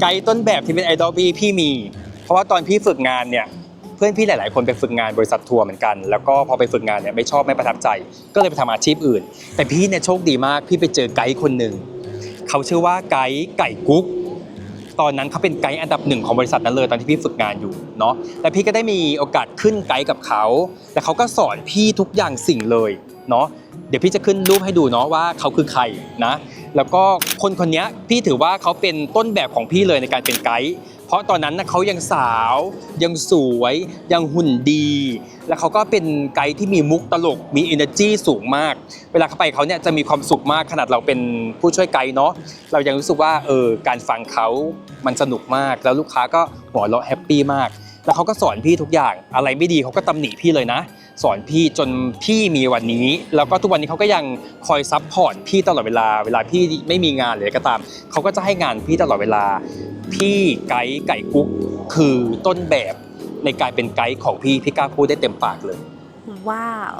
ไกด์ต้นแบบที่เป็นไอดอลพี่พี่มี เพราะว่าตอนพี่ฝึกงานเนี่ยเพื่อนพี่หลาย ๆ คนไปฝึกงานบริษัททัวร์เหมือนกัน แล้วก็พอไปฝึกงานเนี่ยไม่ชอบไม่ประทับใจ ก็เลยไปทำอาชีพอื่น แต่พี่เนี่ยโชคดีมากพี่ไปเจอไกด์คนหนึ่งเขาชื่อว่าไกด์ไก่กุ๊กตอนนั้นเขาเป็นไกด์อันดับหนึ่งของบริษัทนั้นเลยตอนที่พี่ฝึกงานอยู่เนาะและพี่ก็ได้มีโอกาสขึ้นไกด์กับเขาแต่เขาก็สอนพี่ทุกอย่างสิ่งเลย เนาะเดี๋ยวพี่จะขึ้นรูปให้ดูเนาะว่าเขาคือใครนะ แล้วก็คนคนนี้พี่ถือว่าเขาเป็นต้นแบบของพี่เลยในการเป็นไกด์เพราะตอนนั้นนะเขายังสาว ยังสวย ยังหุ่นดี แล้วเขาก็เป็นไกด์ที่มีมุกตลกมี energy สูงมาก เวลาเขาไปเขาเนี่ยจะมีความสุขมากขนาดเราเป็นผู้ช่วยไกด์เนาะเรายังรู้สึกว่าเออการฟังเขามันสนุกมาก แล้วลูกค้าก็หัวเราะแฮปปี้มาก แล้วเขาก็สอนพี่ทุกอย่างอะไรไม่ดีเขาก็ตำหนิพี่เลยนะ สอนพี่จนพี่มีวันนี้ แล้วก็ทุกวันนี้เขาก็ยังคอยซับพอร์ตพี่ตลอดเวลา เวลาพี่ไม่มีงานหรืออะไรก็ตามเขาก็จะให้งานพี่ตลอดเวลา พี่ไกด์ไก่กุ๊กคือต้นแบบในการเป็นไกด์ของพี่พี่กล้าพูดได้เต็มปากเลย ว้าว